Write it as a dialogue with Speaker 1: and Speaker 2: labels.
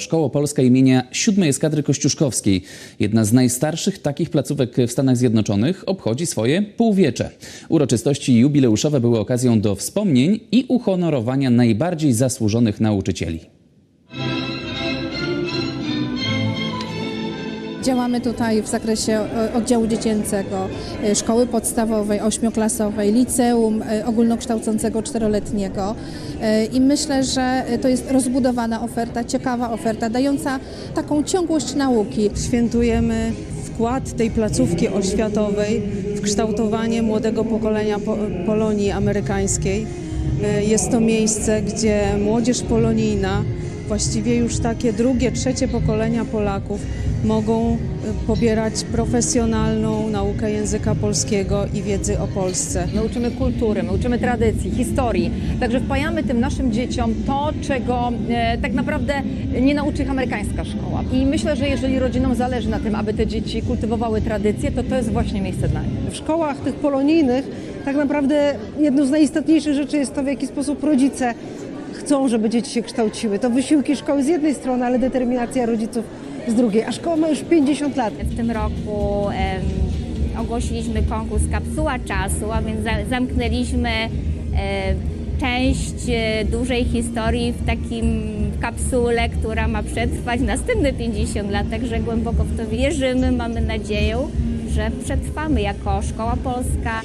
Speaker 1: Szkoła Polska imienia siódmej eskadry kościuszkowskiej, jedna z najstarszych takich placówek w Stanach Zjednoczonych, obchodzi swoje półwiecze. Uroczystości jubileuszowe były okazją do wspomnień i uhonorowania najbardziej zasłużonych nauczycieli.
Speaker 2: Działamy tutaj w zakresie e, oddziału dziecięcego, e, szkoły podstawowej, ośmioklasowej, liceum e, ogólnokształcącego czteroletniego i myślę, że to jest rozbudowana oferta, ciekawa oferta, dająca taką ciągłość nauki.
Speaker 3: Świętujemy wkład tej placówki oświatowej w kształtowanie młodego pokolenia po Polonii amerykańskiej. Jest to miejsce, gdzie młodzież polonijna, właściwie już takie drugie, trzecie pokolenia Polaków mogą e, pobierać profesjonalną naukę języka polskiego i wiedzy o Polsce.
Speaker 4: My uczymy kultury, my uczymy tradycji, historii. Także wpajamy tym naszym dzieciom to, czego e, tak naprawdę nie nauczy ich amerykańska szkoła. I myślę, że jeżeli rodzinom zależy na tym, aby te dzieci kultywowały tradycje, to to jest właśnie miejsce dla nich.
Speaker 5: w szkołach tych polonijnych tak naprawdę jedną z najistotniejszych rzeczy jest to, w jaki sposób rodzice chcą, żeby dzieci się kształciły. To wysiłki szkoły z jednej strony, ale determinacja rodziców z drugiej. A szkoła ma już 50 lat.
Speaker 6: W tym roku em, ogłosiliśmy konkurs Kapsuła Czasu, a więc za, zamknęliśmy e, część dużej historii w takim kapsule, która ma przetrwać następne 50 lat. Także głęboko w to wierzymy, mamy nadzieję, że przetrwamy jako Szkoła Polska.